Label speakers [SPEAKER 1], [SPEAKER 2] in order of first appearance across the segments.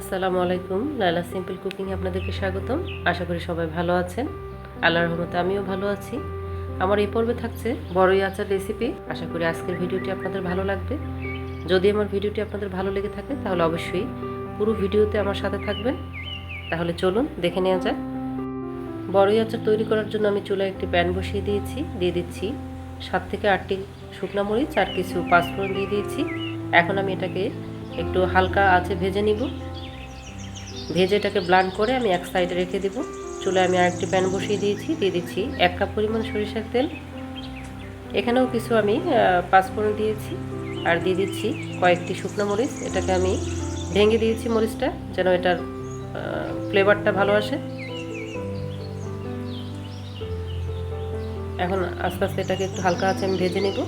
[SPEAKER 1] আসসালামু আলাইকুম। লাইলা simple cooking আপনাদেরকে স্বাগতম। আশা করি সবাই ভালো আছেন। আল্লাহর রহমতে আমিও ভালো আছি। আমার এই পর্বে থাকছে বড়ই আচার রেসিপি আশা করি আজকের ভিডিওটি আপনাদের ভালো লাগবে। যদি আমার ভিডিওটি আপনাদের ভালো লেগে থাকে, তাহলে অবশ্যই পুরো ভিডিওতে আমার সাথে থাকবেন। তাহলে চলুন দেখে নেওয়া যাক। বড়ই আচার তৈরি করার জন্য আমি চুলায় একটি প্যান বসিয়ে দিয়েছি। দিয়ে দিচ্ছি সাত থেকে আটটি শুকনা মরিচ আর কিছু পাঁচফোড়ন দিয়ে দিয়েছি। এখন আমি এটাকে একটু হালকা আছে ভেজে নিব। ভেজে এটাকে ব্লান্ড করে আমি এক সাইডে রেখে দেব। চুলে আমি আরেকটি প্যান বসিয়ে দিয়েছি, দিয়ে দিচ্ছি এক কাপ পরিমাণ সরিষার তেল। এখানেও কিছু আমি পাঁচফোড়ন দিয়েছি আর দিয়ে দিচ্ছি কয়েকটি শুকনো মরিচ। এটাকে আমি ভেঙে দিয়েছি মরিচটা যেন এটার ফ্লেভারটা ভালো আসে। এখন আস্তে আস্তে এটাকে একটু হালকা আছে আমি ভেজে নেব।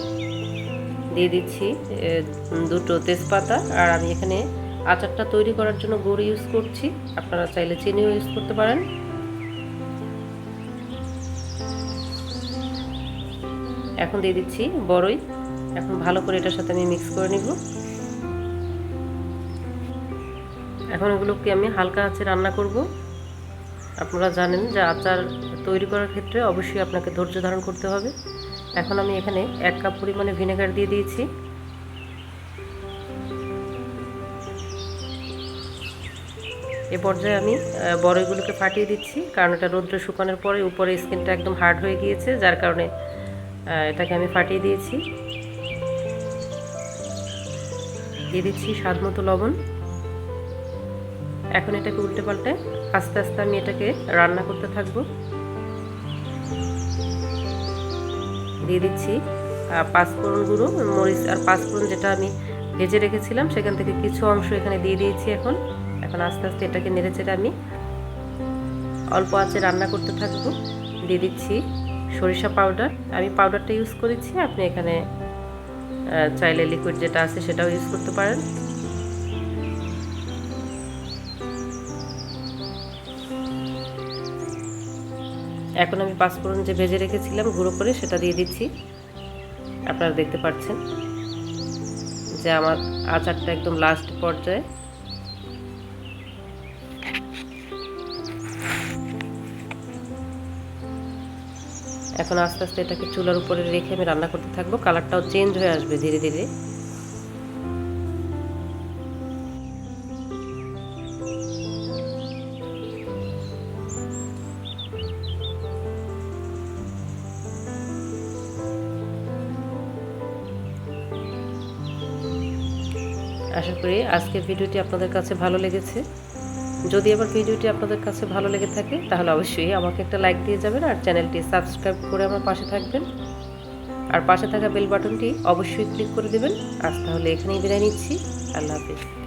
[SPEAKER 1] দিয়ে দিচ্ছি দুটো তেজপাতা। আর আমি এখানে আচারটা তৈরি করার জন্য গুড় ইউজ করছি। আপনারা চাইলে চিনিও ইউজ করতে পারেন। এখন দিয়ে দিচ্ছি বড়ই এখন ভালো করে এটার সাথে আমি মিক্স করে নিব। এখন এগুলোকে আমি হালকা আছে রান্না করব। আপনারা জানেন যে আচার তৈরি করার ক্ষেত্রে অবশ্যই আপনাকে ধৈর্য ধারণ করতে হবে। এখন আমি এখানে এক কাপ পরিমাণে ভিনেগার দিয়ে দিয়েছি। এ পর্যায়ে আমি বড়ইগুলোকে ফাটিয়ে দিচ্ছি, কারণ এটা রৌদ্র শুকানোর পরে উপরে স্কিনটা একদম হার্ড হয়ে গিয়েছে, যার কারণে এটাকে আমি ফাটিয়ে দিয়েছি। দিয়ে দিচ্ছি স্বাদ মতো লবণ। এখন এটাকে উল্টে পাল্টে আস্তে আস্তে আমি এটাকে রান্না করতে থাকব। দিয়ে দিচ্ছি পাঁচফোড়ন গুঁড়ো, মরিচ আর পাঁচফোড়ন যেটা আমি ভেজে রেখেছিলাম, সেখান থেকে কিছু অংশ এখানে দিয়ে দিয়েছি এখন। এখন আস্তে আস্তে এটাকে নেড়ে চেড়ে আমি অল্প আঁচে রান্না করতে থাকব। দিয়ে দিচ্ছি সরিষা পাউডার। আমি পাউডারটা ইউজ করেছি, আপনি এখানে চাইলে লিকুইড যেটা আছে সেটাও ইউজ করতে পারেন। এখন আমি পাঁচফোড়ন যে ভেজে রেখেছিলাম গুঁড়ো করে সেটা দিয়ে দিচ্ছি। আপনারা দেখতে পাচ্ছেন যে আমার আচারটা একদম লাস্ট পর্যায়ে। এখন আস্তে আস্তে এটাকে চুলার উপরে রেখে আমি রান্না করতে থাকব। কালারটাও চেঞ্জ হয়ে আসবে ধীরে ধীরে। আশা করি আজকের ভিডিওটি আপনাদের কাছে ভালো লেগেছে। যদি আমার ভিডিওটি আপনাদের কাছে ভালো লেগে থাকে, তাহলে অবশ্যই আমাকে একটা লাইক দিয়ে যাবেন আর চ্যানেলটি সাবস্ক্রাইব করে আমার পাশে থাকবেন। আর পাশে থাকা বেল বাটনটি অবশ্যই ক্লিক করে দেবেন। আজ তাহলে এখানেই বিদায় নিচ্ছি। আল্লাহ হাফিজ।